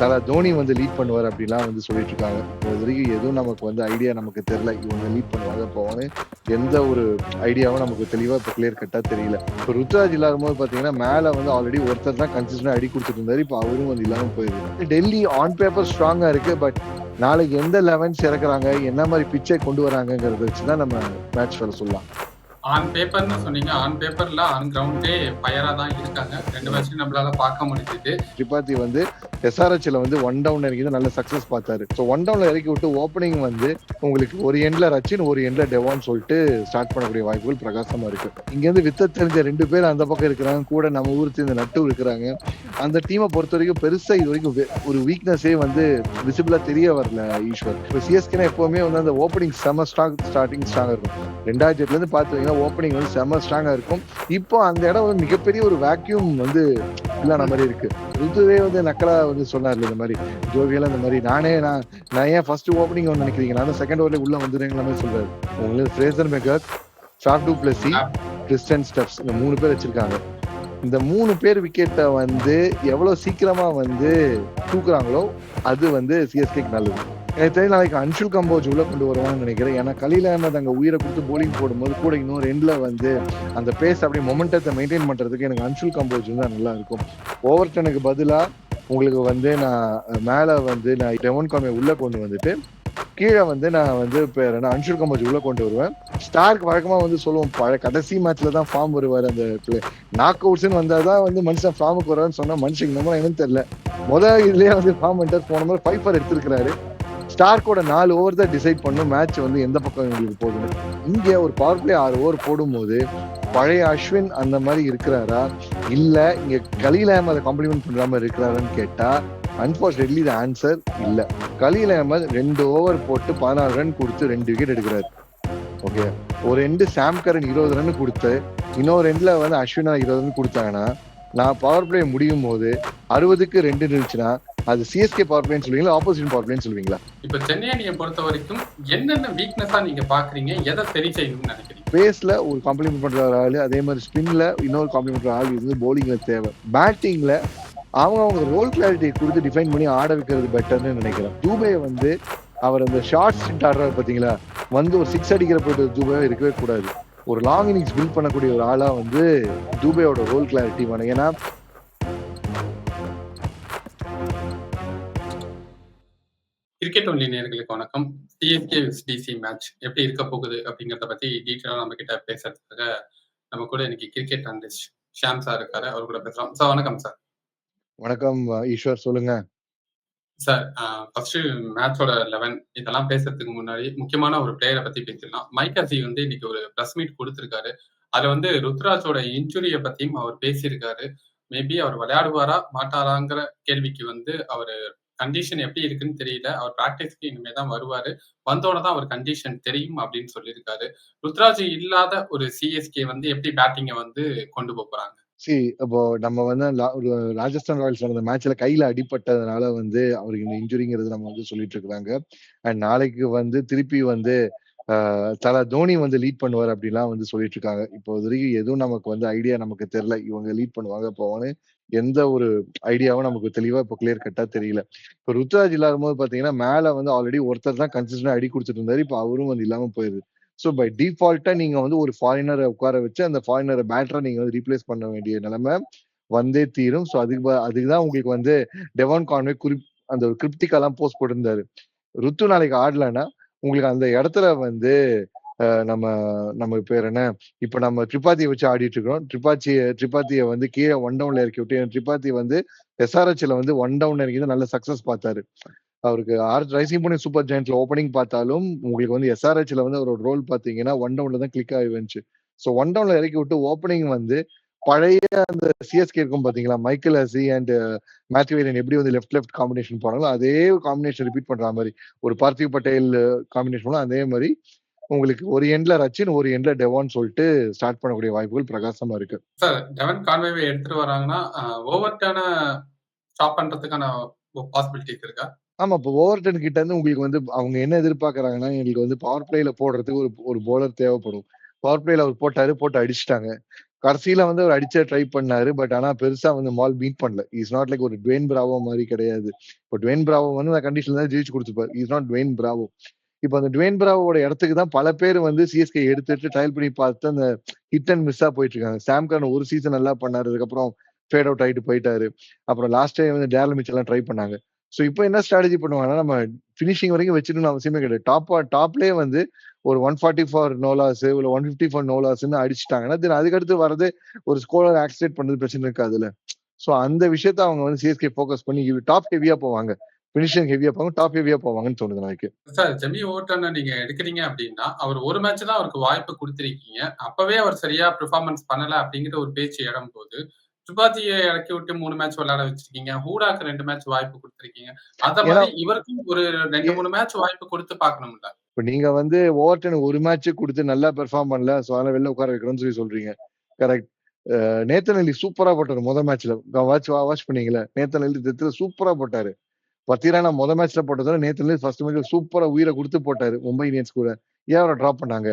தல தோனி வந்து லீட் பண்ணுவார் அப்படிலாம் வந்து சொல்லிட்டு இருக்காங்க இது வரைக்கும் எதுவும் நமக்கு வந்து ஐடியா நமக்கு தெரியல. இவங்க லீட் பண்ணுவாங்க. போவாங்க எந்த ஒரு ஐடியாவும் நமக்கு தெளிவா இப்போ கிளியர் கட்டா தெரியல. இப்போ ருத்ராஜ் இல்லாத போது பாத்தீங்கன்னா மேல வந்து ஆல்ரெடி ஒருத்தர் தான் கன்சிஸ்டன்ட் அடி கொடுத்துட்டு இருந்தாரு இப்போ அவரும் வந்து இல்லாம போயிருக்கு டெல்லி ஆன் பேப்பர் ஸ்ட்ராங்கா இருக்கு. பட் நாளைக்கு எந்த லெவன்ஸ் இறக்குறாங்க? என்ன மாதிரி பிச்சை கொண்டு வராங்கங்கிறத வச்சு தான் நம்ம மேட்ச் வர சொல்லலாம். ஆன் பேப்பர்னு சொன்னீங்க. ஆன் பேப்பர்ல ஆன் கிரவுண்டே ஃபயரா தான் இருக்காங்க. ரெண்டு வருஷம் நம்மளால பார்க்க முடிஞ்சது. திரிபாதி வந்து எஸ்ஆர்ஹெச்ல வந்து ஒன் டவுன் இறக்கி நல்ல சக்சஸ் பார்த்தாரு. ஸோ ஒன் டவுன்ல இறக்கி விட்டு ஓப்பனிங் வந்து உங்களுக்கு ஒரு எண்ட்ல ரச்சின் ஒரு எண்ட்ல டெவான் சொல்லிட்டு ஸ்டார்ட் பண்ணக்கூடிய வாய்ப்புகள் பிரகாசமா இருக்கு. இங்க இருந்து வித்த தெரிஞ்ச ரெண்டு பேர் அந்த பக்கம் இருக்கிறாங்க. கூட நம்ம ஊர் இந்த நட்டு இருக்கிறாங்க. அந்த டீமை பொறுத்த வரைக்கும் பெருசா இது வரைக்கும் ஒரு வீக்னஸே வந்து விசிபிளா தெரிய வரல ஈஸ்வர். இப்போ சிஎஸ்கேனா எப்பவுமே வந்து அந்த ஓப்பனிங் செம ஸ்ட்ராங் ஸ்டார்டிங் ஸ்ட்ராங் இருக்கும். ரெண்டாயிரத்தி எட்டுல இருந்து ஓப்பனிங் வந்து செம ஸ்ட்ராங்கா இருக்கும். இப்போ அந்த இடம் வந்து மிகப்பெரிய ஒரு வேக்யூம் வந்து இல்லாத மாதிரி இருக்கு. ருத்துவே வந்து நக்கலா வந்து சொன்னார்ல இந்த மாதிரி. ஜோவியெல்லாம் இந்த மாதிரி. நானே நான் நான் ஏன் ஃபர்ஸ்ட் ஓப்பனிங் வந்து நினைக்கிறீங்க? நானும் செகண்ட் ஓவர்ல உள்ள வந்துடுறேங்கிற மாதிரி சொல்றாரு. உங்களுக்கு Fraser McGurk short du Plessis Tristan Stubbs இந்த மூணு பேர் வச்சிருக்காங்க. இந்த மூணு பேர் விக்கெட்டை வந்து எவ்வளவு சீக்கிரமா வந்து தூக்குறாங்களோ அது வந்து சிஎஸ்கேக்கு நல்லது. எனக்கு நாளைக்கு அன்ஷுல் கம்போஜ் உள்ள கொண்டு வருவான்னு நினைக்கிறேன். ஏன்னா கலீல் அஹமத் அங்க உயிரை கொடுத்து போலிங் போடும்போது கூட இன்னொரு எண்ட்ல வந்து அந்த பேஸ் அப்படியே மொமெண்டத்தை மெயின்டைன் பண்றதுக்கு எனக்கு அன்ஷுல் கம்போஜ் தான் நல்லா இருக்கும். ஓவர்டனுக்கு பதிலா உங்களுக்கு வந்து நான் மேல வந்து நான் டெவன் காமே உள்ள கொண்டு வந்துட்டு கீழே வந்து நான் வந்து பேர் என்ன அன்ஷுல் கம்போஜ் உள்ள கொண்டு வருவேன். ஸ்டார்க் வழக்கமா வந்து சொல்லுவோம் பழைய கடைசி மேட்ச்ல தான் ஃபார்ம் வருவார் அந்த நாக் அவுட்ஸ்னு வந்தாதான் வந்து மனுஷன் ஃபார்முக்கு வருவான்னு சொன்னா மனுஷன் நம்ம என்னன்னு தெரியல. முதல் இதுலயே வந்து ஃபார்ம் பண்ணிட்டு போன மாதிரி ஃபைவ் ஃபார் எடுத்திருக்கிறாரு. ஸ்டார்க்கோட நாலு ஓவர் தான் டிசைட் பண்ணும். மேட்ச் வந்து எந்த பக்கம் இவங்களுக்கு போகுதுன்னு இங்கே ஒரு பவர் பிளே ஆறு ஓவர் போடும்போது பழைய அஸ்வின் அந்த மாதிரி இருக்கிறாரா? இல்லை இங்கே கலீல் அஹமதை காம்ப்ளிமெண்ட் பண்ணுற மாதிரி இருக்கிறாரான்னு கேட்டால் அன்பார்ச்சுனேட்லி த ஆன்சர் இல்லை. கலீல் அஹமத் ரெண்டு ஓவர் போட்டு பதினாறு ரன் கொடுத்து ரெண்டு விக்கெட் எடுக்கிறார். ஓகே ஒரு ரெண்டு சாம் கரன் இருபது ரன் கொடுத்து இன்னொரு ரெண்டில் வந்து அஸ்வினா இருபது ரன் கொடுத்தாங்கன்னா நான் பவர் பிளே முடியும் போது அறுபதுக்கு ரெண்டு இருந்துச்சுன்னா அது சிஎஸ்கே பவர் பிளேன்னு சொல்லுவீங்களா ஆப்போசிட் பவர் பிளேன்னு சொல்லுவீங்களா? இப்ப சென்னை அணியை பொறுத்த வரைக்கும் என்னென்ன வீக்னஸா நீங்க பாக்குறீங்க எதை சரி செய்யணும்னு நினைக்கிறீங்க? பேஸ்ல ஒரு காம்ப்ளிமெண்ட் பண்ற ஆளு அதே மாதிரி ஸ்பின்ல இன்னொரு காம்ப்ளிமெண்ட் பண்ற ஆள் இருந்து போலிங்ல தேவை. பேட்டிங்ல அவங்க அவங்க ரோல் கிளாரிட்டி கொடுத்து டிஃபைன் பண்ணி ஆட வைக்கிறது பெட்டர்னு நினைக்கிறேன். தூபே வந்து அவர் அந்த ஷார்ட் ஸ்டிண்ட் ஆடுறாரு பாத்தீங்களா வந்து ஒரு சிக்ஸ் அடிக்கிற போயிட்டு தூபே இருக்கவே கூடாது. ஒரு லாங் இன்னிங்ஸ் பில்ட் பண்ணக்கூடிய ஒரு ஆளா வந்து தூபேயோட ரோல் கிளாரிட்டி வேணும். ஏன்னா கிரிக்கெட் ஒன்லி நேர்களுக்கு வணக்கம். சிஎஸ்கே டிசி மேட்ச் எப்படி இருக்க போகுது அப்படிங்கறத பத்தி டீட்டெயிலா நம்ம கிட்ட பேசுறதுக்காக நம்ம கூட இன்னைக்கு கிரிக்கெட் அனலிஸ்ட் ஷாம் சார் இருக்காரு. அவர் கூட பேசுறோம் சார் வணக்கம் சார் வணக்கம் ஈஸ்வர் சொல்லுங்க. சார் ஃபர்ஸ்ட் மேட்சோட லெவன் இதெல்லாம் பேசுறதுக்கு முன்னாடி முக்கியமான ஒரு பிளேயரை பத்தி பேசிடலாம். மைகாசி வந்து இன்னைக்கு ஒரு பிரஸ் மீட் கொடுத்திருக்காரு. அதுல வந்து ருத்ராஜோட இன்ஜுரியை பத்தியும் அவர் பேசியிருக்காரு. மேபி அவர் விளையாடுவாரா மாட்டாராங்கிற கேள்விக்கு வந்து அவர் கண்டிஷன் எப்படி இருக்குன்னு தெரியல. அவர் பிராக்டிஸ்க்கு இனிமே தான் வருவாரு. வந்தோட தான் அவர் கண்டிஷன் தெரியும் அப்படின்னு சொல்லியிருக்காரு. ருத்ராஜ் இல்லாத ஒரு சிஎஸ்கே வந்து எப்படி பேட்டிங்கை வந்து கொண்டு போறாங்க? சி இப்போ நம்ம வந்து ராஜஸ்தான் ராயல்ஸ் நடந்த மேட்ச்ல கையில அடிபட்டதுனால வந்து அவருக்கு இந்த இன்ஜுரிங்கிறது நம்ம வந்து சொல்லிட்டு இருக்காங்க அண்ட் நாளைக்கு வந்து திருப்பி வந்து ஆஹ், தல தோனி வந்து லீட் பண்ணுவார் அப்படிலாம் வந்து சொல்லிட்டு இருக்காங்க. இப்போ இது வரைக்கும் எதுவும் நமக்கு வந்து ஐடியா நமக்கு தெரியல. இவங்க லீட் பண்ணுவாங்க போவான்னு எந்த ஒரு ஐடியாவும் நமக்கு தெளிவா இப்போ கிளியர் கட்டா தெரியல. இப்போ ருத்ராஜ் இல்லாத போது பாத்தீங்கன்னா மேல வந்து ஆல்ரெடி ஒருத்தர் தான் கன்சிஸ்டன்டா அடி கொடுத்துட்டு இருந்தாரு. இப்போ அவரும் வந்து இல்லாம போயிருது. ஸோ பை டிஃபால்ட்டா நீங்க வந்து ஒரு ஃபாரினரை உட்கார வச்சு அந்த ஃபாரினரை பேட்டரை நீங்க வந்து ரீப்ளேஸ் பண்ண வேண்டிய நிலைமை வந்தே தீரும். ஸோ அதுக்கு அதுக்கு அதுக்குதான் உங்களுக்கு வந்து டெவான் கான்வே குறிப் அந்த ஒரு கிரிப்டிக்காலாம் போஸ்ட் போட்டிருந்தாரு. ருத்து நாளைக்கு ஆடலன்னா உங்களுக்கு அந்த இடத்துல வந்து நம்ம நம்ம பேர் என்ன? இப்ப நம்ம திரிபாத்தியை வச்சு ஆடிட்டு இருக்கிறோம். ட்ரிபாச்சிய திரிபாத்தியை வந்து கீழே ஒன் டவுன்ல இறக்கி விட்டு திரிபாத்தி வந்து எஸ்ஆர்ஹெச்ல வந்து ஒன் டவுன் இறக்கி தான் நல்ல சக்சஸ் பார்த்தாரு. அவருக்கு ஆர் ரைசிங் பண்ணி சூப்பர் ஜாயின்ட்ல ஓப்பனிங் பார்த்தாலும் உங்களுக்கு வந்து எஸ்ஆர்ஹெச்ல வந்து அவரோட ரோல் பாத்தீங்கன்னா ஒன் டவுன்ல தான் கிளிக் ஆகி வந்துச்சு. ஸோ ஒன் டவுன்ல இறக்கி விட்டு ஓப்பனிங் வந்து பழைய அந்த சிஎஸ்கே இருக்கும் பாத்தீங்களா மைக்கேல் ஹசி அண்ட் மேத்யூ எப்படி வந்து லெஃப்ட் லெஃப்ட் காம்பினேஷன் போனாங்களோ அதே காம்பினேஷன் ரிப்பீட் பண்ற மாதிரி ஒரு பார்த்திவ் பட்டேல் காம்பினேஷன் போனா அதே மாதிரி உங்களுக்கு ஒரு எண்ட்ல ரச்சின் ஒரு எண்ட்ல டெவான் சொல்லிட்டு ஸ்டார்ட் பண்ணக்கூடிய வாய்ப்புகள் பிரகாசமா இருக்கு. சார் டெவன் கான்வேவை எடுத்துட்டு வராங்கன்னா ஓவர் டேர்னை ஸ்டாப் பண்றதுக்கான பாசிபிலிட்டிஸ் இருக்கா ஆமா இப்போ ஓவர்டன் கிட்ட இருந்து உங்களுக்கு வந்து அவங்க என்ன எதிர்பார்க்கறாங்கன்னா எங்களுக்கு வந்து பவர் பிளேல போடுறதுக்கு ஒரு ஒரு போலர் தேவைப்படும். பவர் பிளேல அவர் போட்டாரு போட்டு அடிச்சிட்டாங்க. கடைசியில வந்து அவர் அடிச்ச ட்ரை பண்ணாரு பட் ஆனா பெருசா வந்து மால் பீட் பண்ணல. இஸ் நாட் லைக் ஒரு டுவேன் பிராவோ மாதிரி கிடையாது. இப்போ டுவேன் பிராவோ வந்து அந்த கண்டிஷன்ல தான் ஜெயிச்சு கொடுத்துருப்பாரு. இஸ் நாட் டுவேன் பிராவோ இப்போ அந்த டுவேன் பிராவோட இடத்துக்கு தான் பல பேர் வந்து சிஎஸ்கே எடுத்துட்டு ட்ரையல் பண்ணி பார்த்து அந்த ஹிட் அண்ட் மிஸ்ஸா போயிட்டு இருக்காங்க. சாம் ஒரு சீசன் நல்லா பண்ணாரு அதுக்கப்புறம் ஃபேட் அவுட் ஆயிட்டு போயிட்டாரு. அப்புறம் லாஸ்ட் டைம் வந்து டேரல் மிச் எல்லாம் ட்ரை பண்ணாங்க. ஸோ இப்போ என்ன ஸ்ட்ராட்டஜி பண்ணுவாங்கன்னா நம்ம ஃபினிஷிங் வரைக்கும் வச்சிருக்கணும் அவசியமே கிடையாது. டாப் டாப்லேயே வந்து ஒரு one forty for no loss இல்லை ஒன் ஃபிஃப்டி ஃபார் நோலாஸ்ன்னு அடிச்சிட்டாங்கன்னா தென் அதுக்கடுத்து வரது ஒரு ஸ்கோலர் ஆக்சிடேட் பண்ணது பிரச்சனை இருக்காதுல்ல. ஸோ அந்த விஷயத்த அவங்க வந்து சிஎஸ்கே ஃபோக்கஸ் பண்ணி டாப் ஹெவியா போவாங்க. பினிஷிங் ஹெவியா போவாங்க டாப் ஹெவியா போவாங்கன்னு தோணுது எனக்கு சார் ஜெமி ஓட்டனை நீங்க எடுக்கிறீங்க அப்படின்னா அவர் ஒரு மேட்ச் தான் அவருக்கு வாய்ப்பு கொடுத்திருக்கீங்க. அப்பவே அவர் சரியா பெர்ஃபார்மன்ஸ் பண்ணல அப்படிங்கிற ஒரு பேச்சு இடம் போது துபாத்தியை இறக்கி விட்டு மூணு மேட்ச் விளையாட வச்சிருக்கீங்க. ஹூடாக்கு ரெண்டு மேட்ச் வாய்ப்பு கொடுத்திருக்கீங்க. அத மாதிரி இவருக்கும் ஒரு ரெண்டு மூணு மேட்ச் வாய்ப்பு கொடுத்து பார்க்கணும்ல. இப்ப நீங்க வந்து ஓவர்டன் ஒரு மேட்ச் கொடுத்து நல்லா பெர்ஃபார்ம் பண்ணல சோ அதனால வெளில உட்கார வைக்கிறோம்னு சொல்லி சொல்றீங்க. கரெக்ட் நேத்தன் அலி சூப்பரா போட்டாரு முத மேட்ச்ல வாட்ச் வாட்ச் பண்ணீங்களா? நேத்தன் அலி தெத்துல சூப்பரா போட்டாரு. பத்திரானா முத மேட்ச்ல போட்டதோட நேத்துல ஃபர்ஸ்ட் மேட்ச்ல சூப்பரா உயிரை கொடுத்து போட்டாரு மும்பை இந்தியன்ஸ் கூட. ஏன் அவரை டிராப் பண்ணாங்க?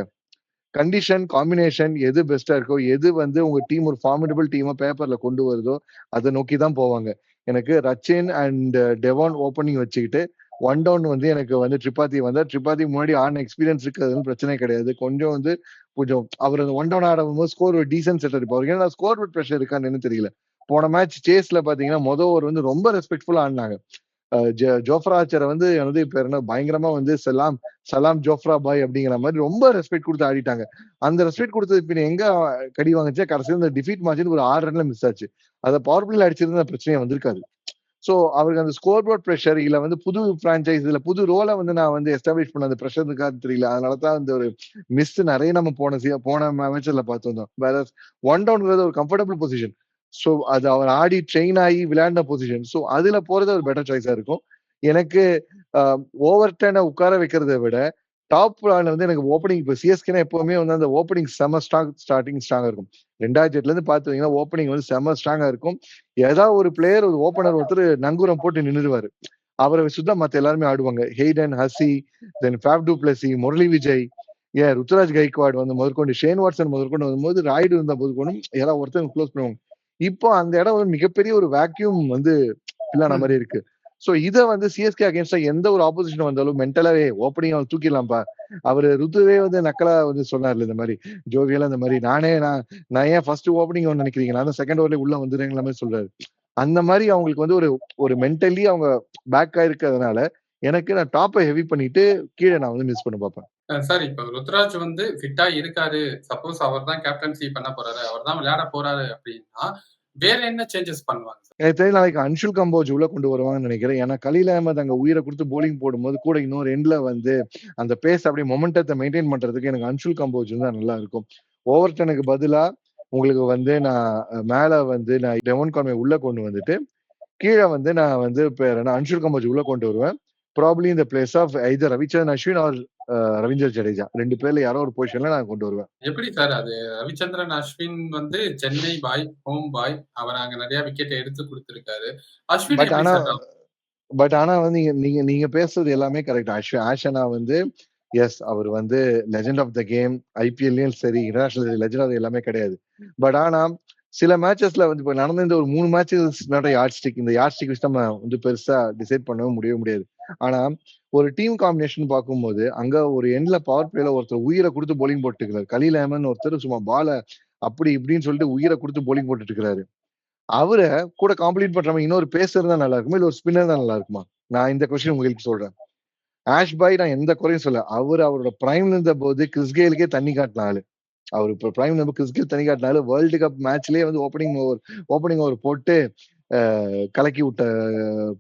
கண்டிஷன் காம்பினேஷன் எது பெஸ்டா இருக்கோ எது வந்து உங்க டீம் ஒரு ஃபார்மிடபிள் டீமா பேப்பர்ல கொண்டு வருதோ அதை நோக்கி தான் போவாங்க. எனக்கு ரச்சின் அண்ட் டெவான் ஓப்பனிங் வச்சுக்கிட்டு ஒன் டவுன் வந்து எனக்கு வந்து ட்ரிபாத்தி வந்தா ட்ரிபாத்தி முன்னாடி ஆன எக்ஸ்பீரியன்ஸ் இருக்கிறதுன்னு பிரச்சனை கிடையாது. கொஞ்சம் வந்து கொஞ்சம் அவர் அந்த ஒன் டவுன் ஆடும்போது ஸ்கோர் ஒரு டீசென்ட் செட்டர் அடிப்பார் ஏன்னா ஸ்கோர் ப்ரெஷர் இருக்கான்னு தெரியல. போன மேட்ச் சேஸ்ல பாத்தீங்கன்னா மொதல் ஓவர் வந்து ரொம்ப ரெஸ்பெக்ட்ஃபுல்லா ஆடினாங்க. ஜோஃப்ராச்சரை வந்து வந்து இப்ப என்ன? பயங்கரமா வந்து சலாம் சலாம் ஜோஃப்ரா பாய் அப்படிங்கிற மாதிரி ரொம்ப ரெஸ்பெக்ட் கொடுத்து ஆடிட்டாங்க. அந்த ரெஸ்பெக்ட் கொடுத்தது பின்ன எங்க கடி வாங்குச்சு? கடைசியில் இந்த டிஃபீட் மேட்ச் ஒரு ஆறு ரன்ல மிஸ் ஆச்சு. அதை பவர் பிளேல அடிச்சிருந்தா பிரச்சனையே வந்திருக்காது. ஸோ அவருக்கு அந்த ஸ்கோர் போர்ட் ப்ரெஷர் இல்ல வந்து புது ஃப்ரான்ச்சைஸ் இல்லை புது ரோலை வந்து நான் வந்து எஸ்டாப்ளிஷ் பண்ண அந்த ப்ரெஷர் இருக்காது தெரியல. அதனால தான் அந்த ஒரு மிஸ் நிறைய நம்ம போன போன மேட்சில் பார்த்துருந்தோம் வேற ஒன் டவுன்ங்கிறது ஒரு கம்ஃபர்டபுள் பொசிஷன் ஸோ அது அவர் ஆடி ட்ரெயின் ஆகி விளையாண்ட பொசிஷன் ஸோ அதுல போறது ஒரு பெட்டர் சாய்ஸா இருக்கும். எனக்கு ஓவர் டெனை உட்கார வைக்கிறத விட டாப் பிளான் வந்து எனக்கு ஓப்பனிங் இப்போ சிஎஸ்கேனா எப்பவுமே வந்து அந்த ஓப்பனிங் செம ஸ்ட்ராங் ஸ்டார்டிங் ஸ்ட்ராங்கா இருக்கும். ரெண்டாயிரத்தி எட்டுல இருந்து பாத்தீங்கன்னா ஓப்பனிங் வந்து செம ஸ்ட்ராங்கா இருக்கும். ஏதாவது ஒரு பிளேயர் ஒரு ஓப்பனர் ஒருத்தர் நங்கூரம் போட்டு நின்றுடுவாரு அவரை சுத்தம் மத்த எல்லாருமே ஆடுவாங்க. Hayden Hussey then Faf du Plessis Murali Vijay ஏன்? ருத்ராஜ் கைக்வாட் வந்து முதற்கொண்டு ஷேன் வாட்சன் முதற்கொண்டு வரும்போது ராய்டு இருந்த முதற்கொண்டும் யாராவது ஒருத்தர் க்ளோஸ் பண்ணுவாங்க. இப்போ அந்த இடம் வந்து மிகப்பெரிய ஒரு வேக்யூம் வந்து இல்லாத மாதிரி இருக்கு. சோ இத வந்து சிஎஸ்கே அகேன்ஸ்டா எந்த ஒரு ஆப்போசிஷன் வந்தாலும் மென்டலாவே ஓப்பனிங் அவர் தூக்கிடலாம்ப்பா. அவரு ருத்துவே வந்து நக்கலா வந்து சொன்னார்ல இந்த மாதிரி ஜோவியெல்லாம் இந்த மாதிரி நானே நான் நான் ஏன் ஃபர்ஸ்ட் ஓப்பனிங் நினைக்கிறீங்க நான் செகண்ட் ஓவர்ல உள்ள வந்துடுறேங்கிற மாதிரி சொல்றாரு. அந்த மாதிரி அவங்களுக்கு வந்து ஒரு ஒரு மென்டலி அவங்க பேக் ஆயிருக்கிறதுனால எனக்கு நான் டாப்பை ஹெவி பண்ணிட்டு கீழே நான் வந்து மிஸ் பண்ண பார்ப்பேன். சார் இப்ப ருத்ராஜ் வந்து ஃபிட்டா இருக்காரு. சப்போஸ் அவர் தான் கேப்டன்சி பண்ண போறாரு. அவர் தான் விளையாட போறாரு அப்படின்னா வேற என்ன சேஞ்சஸ் பண்ணுவாங்க எனக்கு தெரியும் நாளைக்கு அன்ஷுல் கம்போஜ் உள்ள கொண்டு வருவாங்கன்னு நினைக்கிறேன். ஏன்னா கலீல் அஹமத் அங்க உயிரை கொடுத்து போலிங் போடும்போது கூட இன்னொரு எண்ட்ல வந்து அந்த பேஸ் அப்படியே மொமெண்டத்தை மெயின்டைன் பண்றதுக்கு எனக்கு அன்ஷுல் கம்போஜ் தான் நல்லா இருக்கும். ஓவர் டனுக்கு பதிலா உங்களுக்கு வந்து நான் மேல வந்து நான் டெவன் கான்வே உள்ள கொண்டு வந்துட்டு கீழே வந்து நான் வந்து பேர் அன்ஷுல் கம்போஜ் உள்ள கொண்டு வருவேன். ப்ராப்ளி இந்த place of either Ravichandran Ashwin or Ravindar Jadeja ரெண்டு பேர்ல யாரோ ஒரு பொசிஷன்ல நான் கொண்டு வருவேன். எப்படி சார் அது? ரவிச்சந்திரன் அஸ்வின் வந்து சென்னை பாய் ஹோம் பாய். அவர் அங்க நிறைய விக்கெட் எடுத்து கொடுத்திருக்காரு. அஸ்வின் பட் ஆனா பட் ஆனா வந்து நீங்க நீங்க பேசுறது எல்லாமே கரெக்ட் அஸ்வின் ஆஷனா வந்து எஸ் அவர் வந்து லெஜெண்ட் ஆஃப் த கேம் ஐபிஎல்லையும் சரி இன்டர்நேஷனல் லெஜெண்ட் ஆஃப் எல்லாமே கிடையாது. பட் ஆனா சில மேட்சஸ்ல வந்து இப்போ நடந்த இந்த ஒரு மூணு மேட்சஸ் நட யார்ட் ஸ்டிக் இந்த யார்ட் ஸ்டிக் வச்சு நம்ம வந்து பெருசா டிசைட் பண்ணவே முடியவே முடியாது. ஆனா ஒரு டீம் காம்பினேஷன் பார்க்கும்போது அங்க ஒரு எண்ட்ல பவர் பிளேல ஒருத்தர் உயிரை கொடுத்து போலிங் போட்டுருக்காரு கலீல் அஹமன் ஒருத்தர் சும்மா பால அப்படி இப்படின்னு சொல்லிட்டு உயிரை கொடுத்து போலிங் போட்டுட்டு இருக்கிறாரு அவரை கூட காம்ப்ளீட் பண்றவங்க இன்னொரு பேசர் தான் நல்லா இருக்குமா? இல்ல ஒரு ஸ்பின்னர் தான் நல்லா இருக்குமா? நான் இந்த கொஸ்டின் உங்களுக்கு சொல்றேன். ஆஷ் பாய் நான் எந்த குறையும் சொல்ல அவர் அவரோட பிரைம்ல இருந்த போது கிறிஸ்கேலுக்கே தண்ணி காட்டின ஆளு. அவர் இப்போ பிரைம் நம்பர் கிறிஸ்கில் தனி காட்டினால வேர்ல்டு கப் மேட்ச்லயே வந்து ஓப்பனிங் ஓவர் ஓப்பனிங் ஓவர் போட்டு கலக்கி விட்ட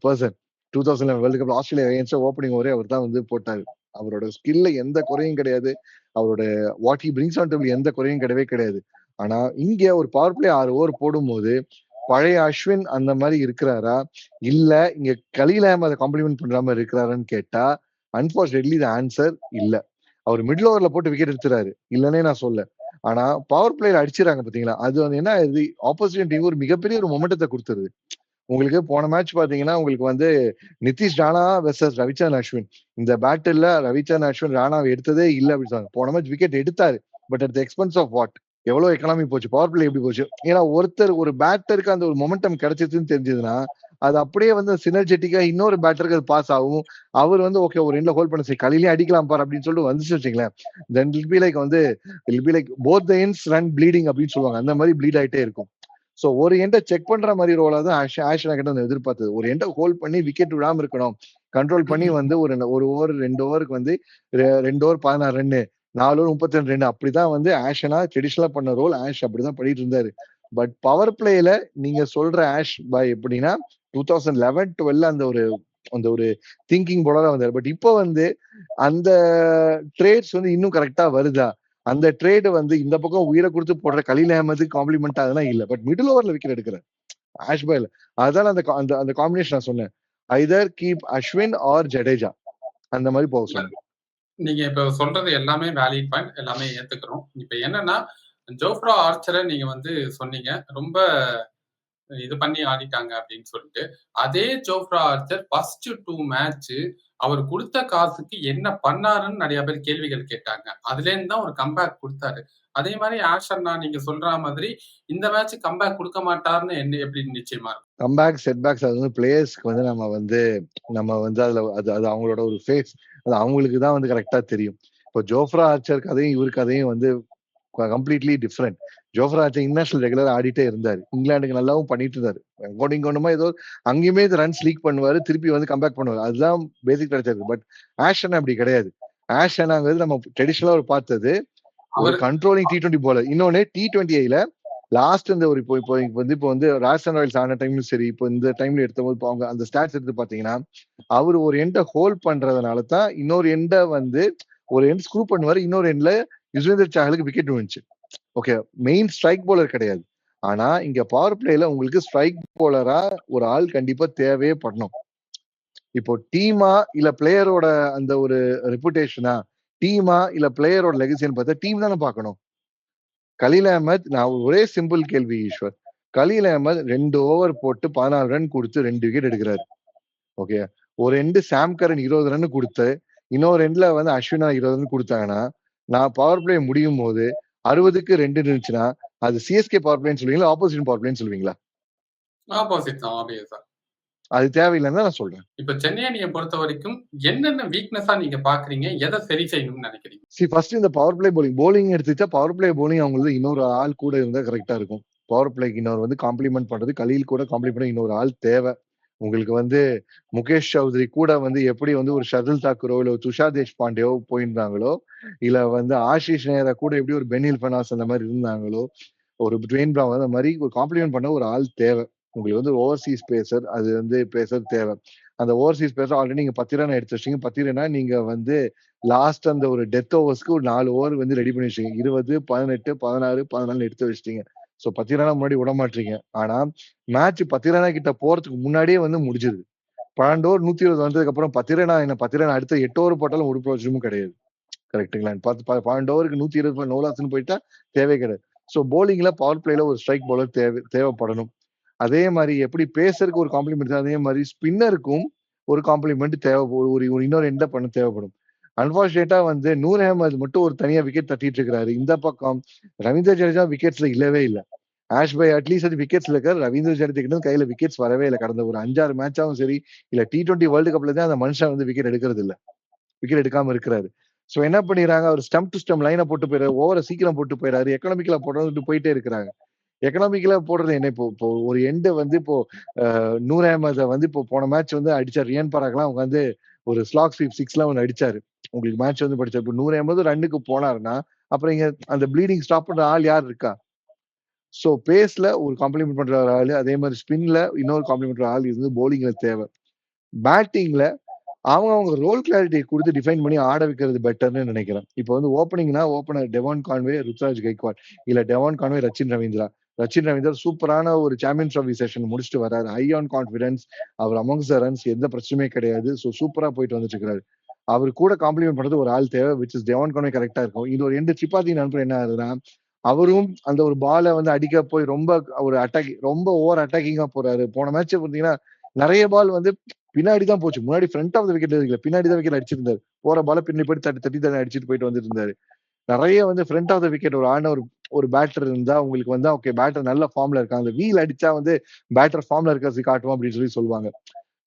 person two thousand eleven world cup Australia against opening ஓவரே அவர் தான் வந்து போட்டாரு. அவரோட ஸ்கில்ல எந்த குறையும் கிடையாது. அவரோட what he brings on table எந்த குறையும் கிடையவே கிடையாது. ஆனா இங்க ஒரு பவர் பிளே ஆறு ஓவர் போடும்போது பழைய அஸ்வின் அந்த மாதிரி இருக்கிறாரா? இல்ல இங்க கலீல் அஹமதை காம்ப்ளிமெண்ட் பண்ற மாதிரி இருக்கிறாரான்னு கேட்டா அன்பார்ச்சுனேட்லி த ஆன்சர் இல்ல. அவர் மிடில் ஓவர்ல போட்டு விக்கெட் எடுத்துறாரு. இல்லன்னே நான் சொல்ல ஆனா பவர் பிளேயர் அடிச்சிடறாங்க பாத்தீங்களா? அது வந்து என்ன இது ஆப்போசிட் டீம் ஒரு மிகப்பெரிய ஒரு மொமெண்டத்தை கொடுத்துருது. உங்களுக்கு போன மேட்ச் பாத்தீங்கன்னா உங்களுக்கு வந்து நிதிஷ் ராணா வெர்சஸ் ரவிச்சந்திரன் அஸ்வின். இந்த பேட்டில் ரவிச்சந்திரன் அஸ்வின் ராணாவை எடுத்ததே இல்லை அப்படின்னு சொன்னாங்க. போன மேட்ச் விக்கெட் எடுத்தாரு. But at the expense of what எவ்வளவு எக்கனாமி போச்சு? பவர் பிளே எப்படி போச்சு? ஏன்னா ஒருத்தர் ஒரு பேட்டருக்கு அந்த ஒரு மொமெண்டம் கிடைச்சதுன்னு தெரிஞ்சதுன்னா அது அப்படியே வந்து சினர்ஜெட்டிக்கா இன்னொரு பேட்டருக்கு அது பாஸ் ஆகும். அவர் வந்து ஓகே ஒரு எண்ட்ல ஹோல்ட் பண்ண சரி கலிலே அடிக்கலாம் பார் அப்படின்னு சொல்லிட்டு வந்துச்சு வச்சுங்களேன் தென் இல் பி லைக் வந்து will be like both the ends run bleeding அப்படின்னு சொல்லுவாங்க. அந்த மாதிரி ப்ளீட் ஆயிட்டே இருக்கும். சோ ஒரு எண்டை செக் பண்ற மாதிரி ரோலா தான் ஆஷ் ஆஷனா கிட்ட வந்து எதிர்பார்த்தது. ஒரு எண்டை ஹோல்ட் பண்ணி விக்கெட் விடாம இருக்கணும். கண்ட்ரோல் பண்ணி வந்து ஒரு ஒரு ஓவர் ரெண்டு ஓவருக்கு வந்து ரெண்டு ஓவர் பதினாறு ரன்னு நாலு ஓவர் முப்பத்தி ரெண்டு ரன் அப்படிதான் வந்து ஆஷனா ட்ரெடிஷனலா பண்ண ரோல் ஆஷ் அப்படிதான் பண்ணிட்டு இருந்தாரு. பட் பவர் பிளேல நீங்க சொல்ற ஆஷ் பாய் எப்படின்னா டூ தௌசண்ட் லெவன் டுவெல் அந்த ஒரு அந்த ஒரு திங்கிங் போலதான் வந்தாரு. பட் இப்போ வந்து அந்த ட்ரேட்ஸ் வந்து இன்னும் கரெக்டா வருதா? அந்த ட்ரேட் வந்து இந்த பக்கம் உயிரை கொடுத்து போடுற கலீல் அஹமது காம்ப்ளிமெண்ட் அதெல்லாம் இல்ல. பட் மிடில் ஓவர்ல விக்கெட் எடுக்கிறார் ஆஷ் அதான் அந்த அந்த அந்த காம்பினேஷன் நான் சொன்னேன். Either keep Ashwin or Jadeja அந்த மாதிரி போக சொன்னேன் நீங்க இப்ப சொல்றது எல்லாமே வேலிட் பாயிண்ட் எல்லாமே ஏத்துக்கிறோம். இப்ப என்னன்னா ஜோஃப்ரா ஆர்ச்சரை நீங்க வந்து சொன்னீங்க. ரொம்ப இது பண்ணி ஆடிட்டாங்க அப்படின்னு சொல்லிட்டு அதே Jofra Archer first two match அவர் கொடுத்த காசுக்கு என்ன பண்ணாருன்னு நிறைய பேர் கேள்விகள் கேட்டாங்க. அதுல இருந்து தான் ஒரு கம்பேக் கொடுத்தாரு. அதே மாதிரி ஆஷர்னா நீங்க சொல்ற மாதிரி இந்த மேட்ச் கம்பேக் கொடுக்க மாட்டாருன்னு என்ன எப்படி நிச்சயமா இருக்கும்? கம்பேக் செட் பேக்ஸ் அது வந்து பிளேயர்ஸ்க்கு வந்து நம்ம வந்து நம்ம வந்து அதுல அது அது அவங்களோட ஒரு ஃபேஸ் அது அவங்களுக்கு தான் வந்து கரெக்டா தெரியும். இப்போ ஜோஃப்ரா ஆர்ச்சர் கதையும் இவர் கதையும் வந்து completely different Jofra international regular ஆடிட்டே இருந்தாரு. இங்கிலாந்துக்கு நல்லாவும் பண்ணிட்டு இருந்தாரு கோடிங் கொண்டுமா ஏதோ அங்கேயுமே ரன்ஸ் லீக் பண்ணுவாரு திருப்பி வந்து கம்பேக் பண்ணுவாரு. அதுதான் பேசிக் கிடைச்சது பட் ஆஷன் அப்படி கிடையாது. ஆஷனாங்கிறது நம்ம ட்ரெடிஷனலா ஒரு பார்த்தது ஒரு கண்ட்ரோலிங் டி டுவெண்ட்டி போலர் இன்னொன்னு டி டுவெண்ட்டி ஐல லாஸ்ட் இந்த ஒரு இப்போ இப்போ வந்து இப்போ வந்து ராஜஸ்தான் ராயல்ஸ் ஆன டைம்லும் சரி இப்போ இந்த டைம்ல எடுத்தபோது அவங்க அந்த ஸ்டாட்ஸ் எடுத்து பாத்தீங்கன்னா அவர் ஒரு எண்டை ஹோல்ட் பண்றதுனால தான் இன்னொரு எண்டை வந்து ஒரு எண்ட் ஸ்க்ரூ பண்ணுவாரு. இன்னொரு எண்ட்ல யுஸ்வேந்தர் சாஹலுக்கு விக்கெட் விழுந்துச்சு. ஓகே மெயின் ஸ்ட்ரைக் போலர் கிடையாது. ஆனா இங்க பவர் பிளேல உங்களுக்கு ஸ்ட்ரைக் போலரா ஒரு ஆள் கண்டிப்பா தேவையே படணும். இப்போ டீமா இல்ல பிளேயரோட அந்த ஒரு ரெப்புடேஷனா டீமா இல்ல பிளேயரோட லெகசின்னு பார்த்தா டீம் தானே பார்க்கணும். கலீல் அஹமத் நான் ஒரே சிம்பிள் கேள்வி ஈஸ்வர். கலீல் அஹமத் ரெண்டு ஓவர் போட்டு பதினாலு ரன் கொடுத்து ரெண்டு விக்கெட் எடுக்கிறாரு. ஓகே ஒரு ரெண்டு சாம்கரன் இருபது ரன் கொடுத்து இன்னொரு ரெண்டுல வந்து அஸ்வினா இருபது ரன் கொடுத்தாங்கன்னா நான் பவர் பிளே முடியும் போது அறுபதுக்கு ரெண்டு இருந்துச்சுன்னா அது சிஎஸ்கே பவர் பிளேன்னு சொல்லுவீங்களா ஆப்போசிட் பவர் பிளேன்னு சொல்லுவீங்களா? ஆப்போசிட் தான் ஆப்வியஸா அது தேவையில்லைன்னு நான் சொல்றேன். இப்ப சென்னை அணியை பொறுத்த வரைக்கும் என்னென்ன வீக்னஸா நீங்க பாக்குறீங்க எதை சரி செய்யணும்னு நினைக்கிறீங்க? சி ஃபர்ஸ்ட் இந்த பவர் பிளே bowling bowling எடுத்துச்சா பவர் பிளே bowling அவங்களுக்கு இன்னொரு ஆள் கூட இருந்தா கரெக்டா இருக்கும். பவர் பிளேக்கு இன்னொரு வந்து காம்ப்ளிமெண்ட் பண்றது கலீல் கூட காம்ப்ளிமெண்ட் இன்னொரு ஆள் தேவை. உங்களுக்கு வந்து முகேஷ் சௌத்ரி கூட வந்து எப்படி வந்து ஒரு ஷதில் தாக்கூரோ இல்ல ஒரு துஷார் தேஷ்பாண்டேவோ போயிருந்தாங்களோ இல்ல வந்து ஆஷிஷ் நேரா கூட எப்படி ஒரு பெனில் பனாஸ் அந்த மாதிரி இருந்தாங்களோ ஒரு ட்ரெயின் பிராம் அந்த மாதிரி ஒரு காம்ப்ளிமெண்ட் பண்ண ஒரு ஆள் தேவை. உங்களுக்கு வந்து ஓவர்சீஸ் பேசர் அது வந்து பேசர் தேவை. அந்த ஓவர்சீஸ் பேசர் ஆல்ரெடி நீங்க பத்து ரன் எடுத்து வச்சிட்டீங்க. பத்து ரன்னா நீங்க வந்து லாஸ்ட் அந்த ஒரு டெத் ஓவர்ஸ்க்கு ஒரு நாலு ஓவர் வந்து ரெடி பண்ணி வச்சிட்டீங்க. இருபது பதினெட்டு பதினாறு பதினாலு எடுத்து வச்சிட்டீங்க. சோ பத்து ரனா முன்னாடி விட மாட்டீங்க. ஆனா மேட்ச் பத்து ரனா கிட்ட போறதுக்கு முன்னாடியே வந்து முடிஞ்சிருது. பன்னெண்டு ஓவர் நூத்தி இருபது வந்ததுக்கு அப்புறம் பத்து ரனா என்ன பத்து ரன் அடுத்த எட்டு ஓவர் போட்டாலும் ஒரு பிரயோஜனமும் கிடையாது. கரெக்ட்டுங்களா பத்து ப- பன்னெண்டு ஓவருக்கு நூத்தி இருபது நோலாஸ்னு போயிட்டா தேவை கிடையாது. ஸோ போலிங்ல பவர் பிளேல ஒரு ஸ்ட்ரைக் பவுலர் தேவை தேவைப்படணும். அதே மாதிரி எப்படி பேசருக்கு ஒரு காம்ப்ளிமெண்ட் அதே மாதிரி ஸ்பின்னருக்கும் ஒரு காம்ப்ளிமெண்ட் தேவை ஒரு ஒரு ஒரு இன்னொரு எண்ட பண்ண தேவைப்படும். அன்பார்ச்சுனேட்டா வந்து நூர் அஹமது மட்டும் ஒரு தனியா விக்கெட் தட்டிட்டு இருக்கிறாரு. இந்த பக்கம் ரவீந்திர ஜடேஜா விக்கெட்ஸ்ல இல்லவே இல்லை. ஆஷ் பை அட்லீஸ்ட் அது விக்கெட்ஸ்ல இருக்காரு. ரவீந்திர ஜடேஜா கிட்ட கையில விக்கெட்ஸ் வரவே இல்லை. கடந்த ஒரு அஞ்சாறு மேட்சாவும் சரி இல்ல டி டுவெண்ட்டி வேர்ல்டு கப்ல தான் அந்த மனுஷன் வந்து விக்கெட் எடுக்கிறது இல்ல. விக்கெட் எடுக்காம இருக்கிறாரு. சோ என்ன பண்ணிடுறாங்க? அவர் ஸ்டம்ப் டு ஸ்டம் லைனை போட்டு போயிடாரு ஓவரை சீக்கிரம் போட்டு போயிடாரு எக்கனாமிக்கலா போட்டு போயிட்டே இருக்கிறாங்க. எக்கனாமிக்கலா போடுறது என்ன? இப்போ இப்போ ஒரு எண்டு வந்து இப்போ நூறு நூர் அஹமத வந்து இப்போ போன மேட்ச் வந்து அடிச்சார். ரியன் பராக்லாம் அவங்க வந்து ஒரு ஸ்லாக் ஸ்வீப் சிக்ஸ்லாம் ஒன்று அடிச்சாரு. உங்களுக்கு மேட்ச் வந்து படிச்சா இப்போ நூறு எண்பது ரன்னுக்கு போனாருன்னா அப்புறம் இங்க அந்த ப்ளீடிங் ஸ்டாப் பண்ற ஆள் யார் இருக்கா? சோ பேஸ்ல ஒரு காம்ப்ளிமெண்ட் பண்ற ஆள் அதே மாதிரி ஸ்பின்ல இன்னொரு காம்ப்ளிமெண்ட் பண்ற ஆள் இருந்து போலிங்ல தேவை. பேட்டிங்ல அவங்க அவங்க ரோல் கிளாரிட்டி கொடுத்து டிஃபைன் பண்ணி ஆட வைக்கிறது பெட்டர்னு நினைக்கிறேன். இப்போ வந்து ஓப்பனிங்னா opener Devon Conway Ruturaj Gaikwad இல்ல டெவான் கான்வே ரச்சின் ரவீந்திரா ரச்சின் ரவீந்திரா சூப்பரான ஒரு சாம்பியன்ஸ் ட்ராஃபி செஷன் முடிச்சுட்டு வராரு. ஹை ஆன் கான்ஃபிடன்ஸ் அவர் அமங்ஸ் ரன்ஸ் எந்த பிரச்சனையுமே கிடையாது. ஸோ சூப்பரா போயிட்டு வந்துட்டு இருக்கிறாரு அவர் கூட காம்ப்ளிமெண்ட் பண்றது ஒரு ஆள் தேவை விச் இஸ் டெவான் கான்வே கரெக்டா இருக்கும். இது ஒரு எண்டு சிப்பாத்தி அனுப்புற என்ன ஆகுதுன்னா அவரும் அந்த ஒரு பாலை வந்து அடிக்க போய் ரொம்ப ஒரு அட்டாக் ரொம்ப ஓவர் அட்டாக்கிங்கா போறாரு. போன மேட்ச் பார்த்தீங்கன்னா நிறைய பால் வந்து பின்னாடி தான் போச்சு. முன்னாடி ஃப்ரண்ட் ஆஃப் த விக்கெட் இருக்கல பின்னாடி தான் விக்கெட் அடிச்சிருந்தாரு. போற பால பின்னாடி போயிட்டு தட்டி தட்டி தட்டி அடிச்சுட்டு போயிட்டு வந்துட்டு இருந்தாரு நிறைய வந்து ஃப்ரண்ட் ஆஃப் த விக்கெட் ஒரு ஆன ஒரு ஒரு பேட்டர் இருந்தா உங்களுக்கு வந்து ஓகே பேட்டர் நல்ல ஃபார்ம்ல இருக்காங்க அந்த வீல் அடிச்சா வந்து பேட்டர் ஃபார்ம்ல இருக்கிறது காட்டுவோம் அப்படின்னு சொல்லி சொல்லுவாங்க.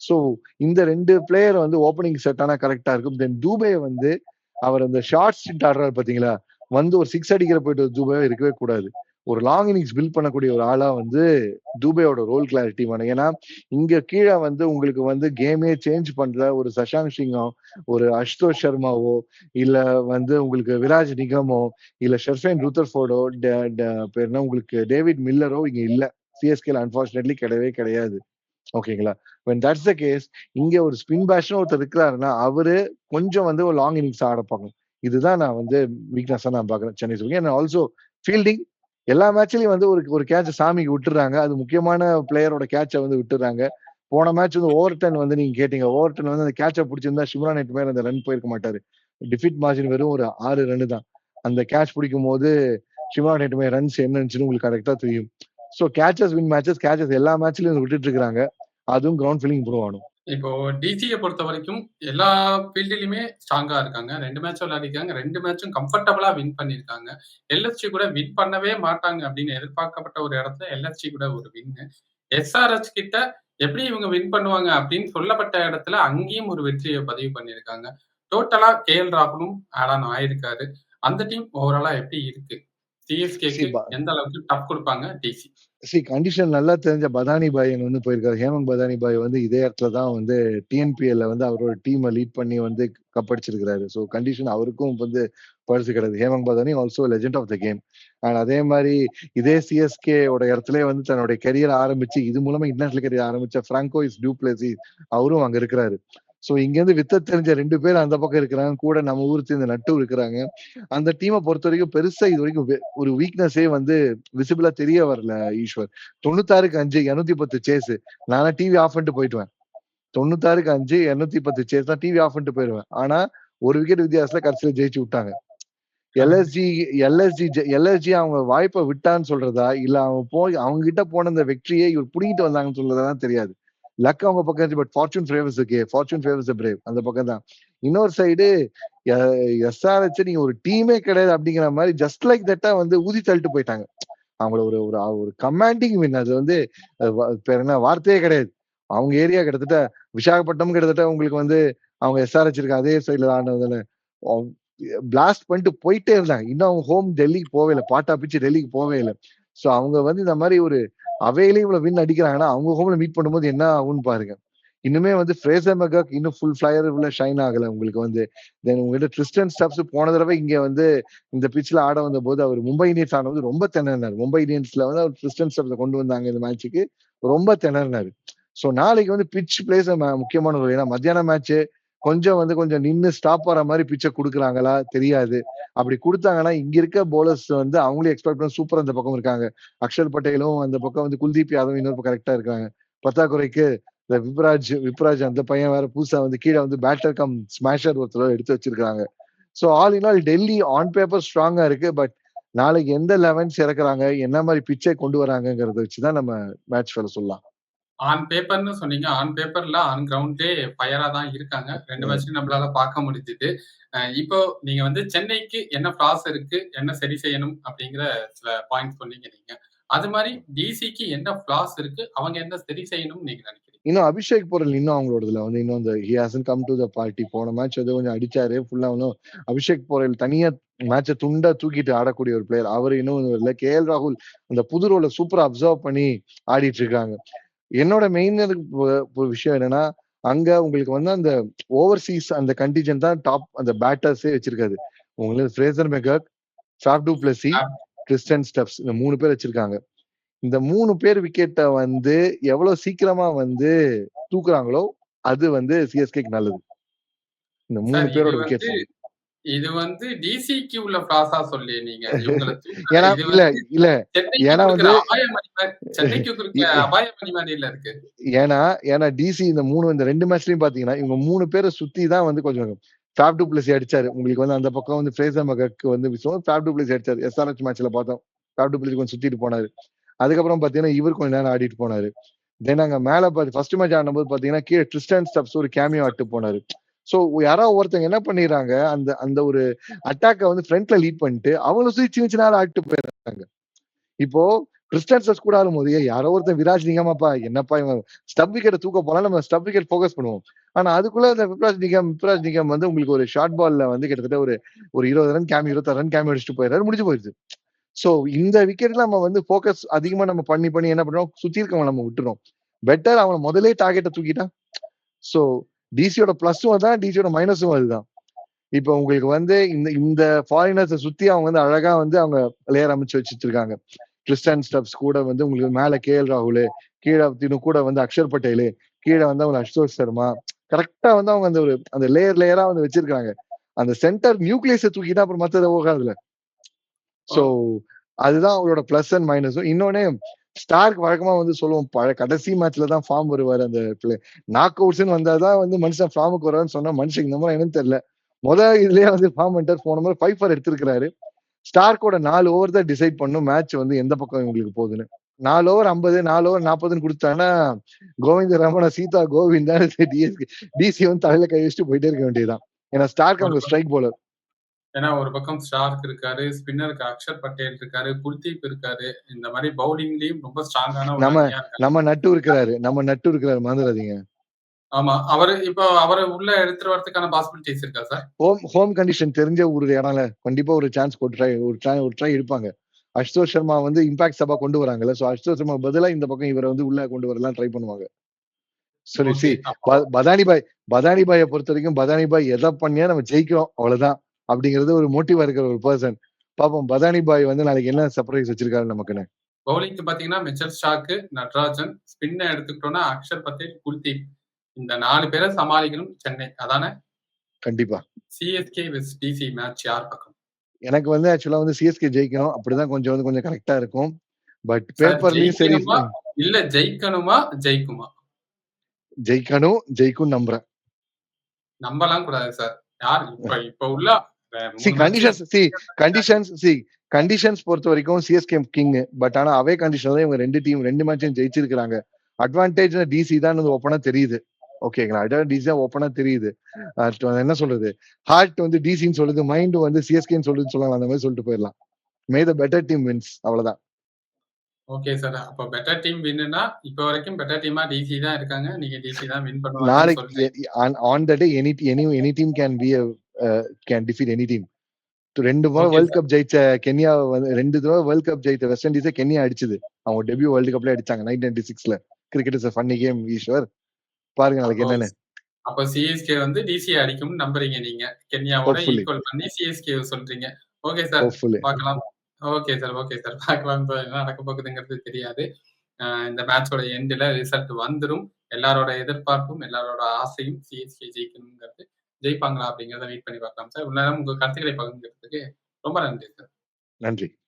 ஸோ இந்த ரெண்டு பிளேயர் வந்து ஓப்பனிங் செட் ஆனா கரெக்டா இருக்கும். தென் தூபே வந்து அவர் அந்த ஷார்ட் ஸ்டிட் ஆடுறாரு பாத்தீங்களா? வந்து ஒரு சிக்ஸ் அடிக்கிற போயிட்டு தூபே இருக்கவே கூடாது. ஒரு லாங் இன்னிங்ஸ் பில்ட் பண்ணக்கூடிய ஒரு ஆளா வந்து தூபேயோட ரோல் கிளாரிட்டி வேணும். ஏன்னா இங்க கீழே வந்து உங்களுக்கு வந்து கேமே சேஞ்ச் பண்ற ஒரு சஷாங்க் சிங்கோ ஒரு அஷ்தோஷ் சர்மாவோ இல்ல வந்து உங்களுக்கு விராஜ் நிகமோ இல்ல ஷெர்ஃபேன் ரூத்தர்ஃபோர்டோ பேர் பேர்னா உங்களுக்கு டேவிட் மில்லரோ இங்க இல்ல. சிஎஸ்கேல அன்பார்ச்சுனேட்லி கிடையவே கிடையாது. ஓகேங்களா? வென் தட்ஸ் த கேஸ் இங்க ஒரு ஸ்பின் பேஷன் ஒருத்தர் இருக்கிறாருன்னா அவரு கொஞ்சம் வந்து ஒரு லாங் இன்னிங்ஸ் ஆட பார்க்கணும். இதுதான் நான் வந்து வீக்னஸா நான் பாக்குறேன் சென்னை சூப்பர் ஆல்சோ ஃபீல்டிங் எல்லா மேட்ச்லயும் வந்து ஒரு ஒரு கேட்ச சாமிக்கு விட்டுறாங்க. அது முக்கியமான பிளேயரோட கேட்சை வந்து விட்டுறாங்க. போன மேட்ச் வந்து ஓவர் டென் வந்து நீங்க கேட்டீங்க. ஓவர் டென் வந்து அந்த கேட்சை பிடிச்சிருந்தா சிம்ரான் நெட் மேல அந்த ரன் போயிருக்க மாட்டாரு. டிஃபிட் மார்ஜின் வெறும் ஒரு ஆறு ரன் தான். அந்த கேட்ச் பிடிக்கும் போது சிம்ரான் நெட் மேல ரன்ஸ் என்னன்னு உங்களுக்கு கரெக்டா தெரியும். So catches win matches catches எல்லா மேட்ச்லயும் விட்டுட்டு இருக்காங்க அதுவும் கிரவுண்ட் ஃபீலிங் இம்ப்ரூவ் ஆகணும் இப்போ டிஜியை பொறுத்த வரைக்கும் எல்லா ஃபீல்டுலயுமே ஸ்ட்ராங்கா இருக்காங்க. ரெண்டு மேட்ச் விளையாடிருக்காங்க. ரெண்டு மேட்சும் கம்ஃபர்டபுளா வின் பண்ணிருக்காங்க. எல்எஸ்சி கூட வின் பண்ணவே மாட்டாங்க அப்படின்னு எதிர்பார்க்கப்பட்ட ஒரு இடத்துல எல்எஸ்சி கூட ஒரு வின் எஸ்ஆர்எச் கிட்ட எப்படி இவங்க வின் பண்ணுவாங்க அப்படின்னு சொல்லப்பட்ட இடத்துல அங்கேயும் ஒரு வெற்றியை பதிவு பண்ணியிருக்காங்க டோட்டலா கே எல் ராகுலும் ஆடான் ஆயிருக்காரு. அந்த டீம் ஓவராலா எப்படி இருக்கு? சிஎஸ்கேக்கு எந்த அளவுக்கு டஃப் கொடுப்பாங்க டிசி சி கண்டிஷன் நல்லா தெரிஞ்ச பதானி பாயன் வந்து போயிருக்காரு. ஹேமந்த் பதானி பாய் வந்து இதே இடத்துல தான் வந்து டிஎன்பிஎல்ல வந்து அவரோட டீமை லீட் பண்ணி வந்து கப்படிச்சிருக்கிறாரு. ஸோ கண்டிஷன் அவருக்கும் வந்து பரிசு கிடையாது. Hemanth Badani also legend of the game and அதே மாதிரி இதே சிஎஸ்கே ஓட இடத்துல வந்து தன்னுடைய கெரியர் ஆரம்பிச்சு இது மூலமா இன்டர்நேஷனல் கரியர் ஆரம்பிச்ச பிராங்கோ இஸ் டூப்ளசி அவரும் அங்க இருக்கிறாரு. சோ இங்க இருந்து வித்த தெரிஞ்ச ரெண்டு பேர் அந்த பக்கம் இருக்கிறாங்க. கூட நம்ம ஊர் இந்த நட்டு இருக்கிறாங்க. அந்த டீமை பொறுத்த வரைக்கும் பெருசா இது வரைக்கும் ஒரு வீக்னஸே வந்து விசிபிளா தெரிய வரல ஈஸ்வர். தொண்ணூத்தாறுக்கு அஞ்சு இருநூத்தி பத்து சேஸ் நானா டிவி ஆஃப் பண்ணிட்டு போயிட்டுவேன். தொண்ணூத்தாறுக்கு அஞ்சு இருநூத்தி பத்து சேஸ் தான் டிவி ஆஃப் பண்ணிட்டு போயிடுவேன். ஆனா ஒரு விக்கெட் வித்தியாசத்துல கடைசியில ஜெயிச்சு விட்டாங்க. எல்எஸ்ஜி எல்எஸ்ஜி எல்எஸ்ஜி அவங்க வாய்ப்பை விட்டான்னு சொல்றதா? இல்ல அவங்க போய் அவங்க கிட்ட போன அந்த வெற்றியை இவர் புடிங்கிட்டு வந்தாங்கன்னு சொல்றதா தெரியாது. லக் அவங்க பக்கம் இருந்துச்சு but fortune favours okay fortune favours brave அந்த பக்கம் தான். இன்னொரு சைடு எஸ்ஆர்ஹெச் நீங்க ஒரு டீமே கிடையாது அப்படிங்கிற மாதிரி ஜஸ்ட் லைக் தட்டா வந்து ஊதி தள்ளிட்டு போயிட்டாங்க. அவங்கள ஒரு ஒரு ஒரு கமாண்டிங் வின் அது வந்து பேர் என்ன? வார்த்தையே கிடையாது. அவங்க ஏரியா கிட்டத்தட்ட விசாகப்பட்டினம் கிட்டத்தட்ட உங்களுக்கு வந்து அவங்க எஸ்ஆர்ஹெச் இருக்க அதே சைட்ல ஆனதுல பிளாஸ்ட் பண்ணிட்டு போயிட்டே இருந்தாங்க. இன்னும் அவங்க ஹோம் டெல்லிக்கு போவே இல்லை. பாட்டா பிச்சு டெல்லிக்கு போவே இல்லை. ஸோ அவங்க வந்து இந்த மாதிரி ஒரு அவையிலே இவ்வளவு வின் அடிக்கிறாங்கன்னா அவங்க ஹோம்ல மீட் பண்ணும்போது என்ன ஆகும்னு பாருங்க. இன்னுமே வந்து ஃப்ரேசர் மெகாக் இன்னும் ஃபுல் ஃபிளையர் உள்ள ஷைன் ஆகல உங்களுக்கு வந்து. தென் உங்ககிட்ட ட்ரிஸ்டன் ஸ்டப்ஸ் போன தடவை இங்க வந்து இந்த பிச்சில் ஆட வந்த போது அவர் மும்பை இந்தியன்ஸ் ஆனது ரொம்ப திணறினார். மும்பை இந்தியன்ஸ்ல வந்து அவர் ட்ரிஸ்டன் ஸ்டப்ஸ் கொண்டு வந்தாங்க இந்த மேட்சுக்கு ரொம்ப திணறினார். ஸோ நாளைக்கு வந்து பிச் பிளேஸ் முக்கியமான ஒரு ஏன்னா மத்தியான மேட்ச்சு கொஞ்சம் வந்து கொஞ்சம் நின்று ஸ்டாப் ஆற மாதிரி பிச்சை கொடுக்குறாங்களா? தெரியாது. அப்படி கொடுத்தாங்கன்னா இங்க இருக்க போலர்ஸ் வந்து அவங்களே எக்ஸ்பெக்ட் பண்ண சூப்பர் அந்த பக்கம் இருக்காங்க. அக்ஷர் பட்டேலும் அந்த பக்கம் வந்து குல்தீப் யாதவ் இன்னொரு கரெக்டா இருக்காங்க. பத்தாக்குறைக்கு இந்த விப்ராஜ் விப்ராஜ் அந்த பையன் வேற புதுசா வந்து கீழே வந்து பேட்டர் கம் ஸ்மாஷர் ஒருத்தர் எடுத்து வச்சிருக்காங்க. So all in all Delhi on paper ஸ்ட்ராங்கா இருக்கு. பட் நாளைக்கு எந்த லெவன்ஸ் இறக்குறாங்க என்ன மாதிரி பிச்சை கொண்டு வராங்கிறத வச்சுதான் நம்ம மேட்ச் வேலை சொல்லலாம். ஆன் பேப்பர்னு சொன்னீங்க. ஆன் பேப்பர்ல ஆன் கிரவுண்ட்லே ஃபயரா தான் இருக்காங்க. ரெண்டு மேட்சும் நம்மளால பார்க்க முடிஞ்சுது. இப்போ நீங்க வந்து சென்னைக்கு என்ன ஃபிளாஸ் இருக்கு? என்ன சரி செய்யணும்? அப்படிங்கிற சில பாயிண்ட் சொன்னீங்க நீங்க. அது மாதிரி டிசிக்கு என்ன ஃபிளாஸ் இருக்கு? அவங்க என்ன சரி செய்யணும் நீங்க நினைக்கிறீங்க? இன்னும் அபிஷேக் பொருள் இன்னும் அவங்களோடதுல வந்து இன்னும் இந்த he Haasan come to the party போன மேட்ச் வந்து கொஞ்சம் அடிச்சாரு. ஃபுல்லா இன்னும் அபிஷேக் பொருள் தனியா மேட்சை துண்டா தூக்கிட்டு ஆடக்கூடிய ஒரு பிளேயர் அவர் இன்னும் இல்லை. கே எல் ராகுல் அந்த புது ரோல சூப்பரா அப்சர்வ் பண்ணி ஆடிட்டு இருக்காங்க. என்னோட மெயின் விஷயம் என்னன்னா அங்க உங்களுக்கு வந்து அந்த ஓவர்சீஸ் அந்த கண்டிஜன் தான் டாப் அந்த பேட்டர்ஸே வச்சிருக்காது. உங்களுக்கு ஃப்ரேசர் மெகக் சாப் டூ பிளஸி கிறிஸ்டன் ஸ்டெப்ஸ் இந்த மூணு பேர் வச்சிருக்காங்க. இந்த மூணு பேர் விக்கெட்டை வந்து எவ்வளவு சீக்கிரமா வந்து தூக்குறாங்களோ அது வந்து சிஎஸ்கேக்கு நல்லது. இந்த மூணு பேரோட விக்கெட் இது வந்து டிசிக்கு உள்ள ஃபிளாஸா சொல்லி நீங்க ஏன்னா இல்ல இல்ல. ஏன்னா வந்து இருக்கு. ஏன்னா ஏன்னா டிசி இந்த மூணு இந்த ரெண்டு மேட்ச்லயும் பாத்தீங்கன்னா இவங்க மூணு பேரை சுத்தி தான் வந்து கொஞ்சம் ஃபேப் டூ பிளஸ் அடிச்சாரு. உங்களுக்கு வந்து அந்த பக்கம் வந்து ஃப்ரேசர் மகக்கு வந்து ஃபேப் டூ பிளஸ் அடிச்சாரு. எஸ்ஆர்எச் மேட்ச்ல பார்த்தோம். ஃபேப் டூ பிளஸ் கொஞ்சம் சுத்திட்டு போனாரு. அதுக்கப்புறம் பாத்தீங்கன்னா இவர் கொஞ்ச நேரம் ஆடிட்டு போனாரு. தென் அங்க மேல பார்த்து ஃபர்ஸ்ட் மேட்ச் ஆடும்போது பாத்தீங்கன்னா கீழே ட்ரிஸ்டன் ஸ்டப்ஸ் ஒரு கேமியோ ஆட்டு போனாரு. சோ யாராவது ஒருத்தவங்க என்ன பண்ணிடுறாங்க அந்த அந்த ஒரு அட்டாக்க வந்து ஃப்ரண்ட்ல லீட் பண்ணிட்டு அவங்கள சுத்தி சின்ன சின்ன ஆட்டு போயிடுறாங்க. இப்போ கிறிஸ்டன்சஸ் கூட ஆடும்போது "ஏய், யாரோ ஒருத்தன் விராஜ் நிகமாப்பா என்னப்பா இவன் ஸ்டப் விக்கெட் தூக்க போனா நம்ம ஸ்டப் விக்கெட் ஃபோக்கஸ் பண்ணுவோம். ஆனா அதுக்குள்ள இந்த விப்ராஜ் நிகம் விப்ராஜ் நிகம் வந்து உங்களுக்கு ஒரு ஷார்ட் பால்ல வந்து கிட்டத்தட்ட ஒரு ஒரு இருபது ரன் கேமி இருபத்தாறு ரன் கேமி அடிச்சுட்டு போயிடுறாரு முடிஞ்சு போயிருது சோ இந்த விக்கெட்ல நம்ம வந்து ஃபோக்கஸ் அதிகமா நம்ம பண்ணி பண்ணி என்ன பண்றோம்? சுத்தி இருக்கவங்க நம்ம விட்டுறோம். பெட்டர் அவனை முதலே டார்கெட்டை தூக்கிட்டான் சோ டிசியோட பிளஸும் அதுதான் டிசியோட மைனஸும் அதுதான் இப்போ உங்களுக்கு வந்து இந்த இந்த ஃபாரினர்ஸை சுத்தி அவங்க வந்து அழகா வந்து அவங்க லேயர் அமைச்சு வச்சுட்டு இருக்காங்க கிறிஸ்டன் ஸ்டப்ஸ் கூட வந்து உங்களுக்கு மேல கே எல் ராகுல் கீழே இன்னும் கூட வந்து அக்ஷர் பட்டேலு கீழே வந்து அவங்க அசோக் சர்மா கரெக்டா வந்து அவங்க அந்த ஒரு அந்த லேயர் லேயரா வந்து வச்சிருக்காங்க. அந்த சென்டர் நியூக்ளியஸை தூக்கிட்டா அப்புறம் மத்தத போகாதுல சோ அதுதான் அவங்களோட பிளஸ் அண்ட் மைனஸும் இன்னொன்னு ஸ்டார்க் வழக்கமா வந்து சொல்லுவோம். பழ கடைசி மேட்ச்ல தான் ஃபார்ம் வருவாரு அந்த பிளே நாக் அவுட்ஸ்னு வந்தாதான் வந்து மனுஷன் ஃபார்முக்கு வருவான்னு சொன்னா மனுஷன் இந்த மாதிரி என்னன்னு தெரியல. முதல் இதுலயே வந்து ஃபார்ம் பண்ணிட்டார் போன மாதிரி ஃபைவ் ஃபார் எடுத்திருக்கிறாரு. ஸ்டார்க்கோட நாலு ஓவர் தான் டிசைட் பண்ணும் மேட்ச் வந்து எந்த பக்கம் இவங்களுக்கு போகுதுன்னு. நாலு ஓவர் ஐம்பது நாலு ஓவர் நாற்பதுன்னு கொடுத்தாங்கன்னா கோவிந்த ரமண சீதா கோவிந்தா டிஎஸ்கே டிசி வந்து தலையில கை வச்சுட்டு போயிட்டே இருக்க வேண்டியதுதான். ஏன்னா ஸ்டார்க் அவங்க ஸ்ட்ரைக் போலர் ஏன்னா ஒரு பக்கம் ஸ்டார்க் இருக்காரு ஸ்பின்னருக்கு அக்ஷர் பட்டேல் இருக்காரு குல்தீப் இருக்காரு. இந்த மாதிரி பவுலிங்லயும் ரொம்ப ஸ்ட்ராங்கான நம்ம- நம்ம நட்டு இருக்கிறாரு. நம்ம நட்டு இருக்கிறாரு மறந்துடாதீங்க. ஆமா. அவரு இப்போ அவரை உள்ள எடுத்துட்டு வரதுக்கான பாசிபிலிட்டிஸ் இருக்கா சார்? ஹோம் ஹோம் கண்டிஷன் தெரிஞ்ச ஒரு இடம்ல கண்டிப்பா ஒரு சான்ஸ் ஒரு ட்ரை ஒரு ட்ரை ஒரு ட்ரை எடுப்பாங்க. அஷ்தோஷ் சர்மா வந்து இம்பாக்ட் சபா கொண்டு வராங்கல்ல. சோ அஷ்தோஷ் சர்மா பதிலா இந்த பக்கம் இவரை வந்து உள்ள கொண்டு வரலாம் ட்ரை பண்ணுவாங்க. சரி சி பாய் பதானி பாயை பொறுத்த வரைக்கும் பதானி பாய் எதை பண்ணியா நம்ம ஜெயிக்கிறோம். அவ்வளவுதான். அப்படிங்கிறது ஒரு மோட்டிவா இருக்கிற ஒரு பர்சன் பாப்போம் பதானி பாய் வந்து நாளைக்கு என்ன சர்ப்ரைஸ் வச்சிருக்காரு நமக்குன்னு. பவுலிங்க்கு பாத்தீங்கன்னா மிச்சல் ஸ்டாக்கு நட்ராஜன் ஸ்பின்னை எடுத்துக்கிட்டோம்னா அக்ஷர் பட்டேல் குல்தீப். இந்த நாலு பேரை சமாளிக்கணும் சென்னை. அதானே? கண்டிப்பா. சிஎஸ்கே விஸ் டிசி மேட்ச் யார் பக்கம்? எனக்கு வந்து ஆக்சுவலா வந்து சிஎஸ்கே ஜெயிக்கணும். அப்படிதான் கொஞ்சம் வந்து கொஞ்சம் கரெக்டா இருக்கும். பட் பேப்பர்லயும் சரி? இல்ல ஜெயிக்கணுமா? ஜெயிக்குமா? ஜெயிக்கணும் ஜெயிக்கும் நம்புறேன். நம்பலாம் கூடாது சார் யார்? இப்ப இப்ப உள்ள see conditions see conditions see conditions பொறுத்த வரைக்கும் சிஎஸ்கே கிங் பட் ஆனா அவே கண்டிஷன்ல இவங்க ரெண்டு டீம் ரெண்டு மேட்சும் ஜெயிச்சிருக்காங்க அட்வான்டேஜ் டிசி தான் ஓப்பனா தெரியுது. ஓகேங்களா அட்வான்டேஜ் டிசி தான் ஓப்பனா தெரியுது. என்ன சொல்றது? ஹார்ட் வந்து டிசின்னு சொல்லுது மைண்ட் வந்து சிஎஸ்கேன்னு சொல்லுது சொல்லலாம் அந்த மாதிரி சொல்லிட்டு போயிடலாம். May the better team wins அவ்வளவுதான். ஓகே சார் அப்ப பெட்டர் டீம் வின்னுனா இப்ப வரைக்கும் பெட்டர் டீமா டிசி தான் இருக்காங்க. நீங்க டிசி தான் வின் பண்ணுவாங்க நாளைக்கு on the day any any any team can be can defeat any team ரெண்டு முறை வேர்ல்ட் கப் ஜெயிச்ச கென்யா ரெண்டு தடவை வேர்ல்ட் கப் ஜெயித்த வெஸ்ட் இண்டீஸை கென்யா அடிச்சது. அவங்க டெபியூ வேர்ல்டு கப்ல அடிச்சாங்க நைன் நைன்டி சிக்ஸ்ல cricket is funny game Eswar. பாருங்க நாளைக்கு என்னன்னு. அப்ப சிஎஸ்கே வந்து டிசி அடிக்கும்னு நம்புறீங்க நீங்க. கென்யாவோட. ஈக்குவல் பண்ணி சிஎஸ்கே சொல்றீங்க. ஓகே சார் பார்க்கலாம். ஓகே சார் ஓகே சார் பார்க்கலாம். என்ன நடக்க போகுதுங்கிறது தெரியாது. இந்த மேட்சோட எண்டில் ரிசல்ட் வந்துரும். எல்லாரோட எதிர்பார்ப்பும் எல்லாரோட ஆசையும் சிஎஸ்கே ஜெயிக்கணுங்கிறது ஜெயிப்பாங்களா அப்படிங்கிறத வெயிட் பண்ணி பார்க்கலாம் சார். உள்ள உங்க கருத்துக்களை பகிர்ந்துக்கிறதுக்கு ரொம்ப நன்றி சார். நன்றி.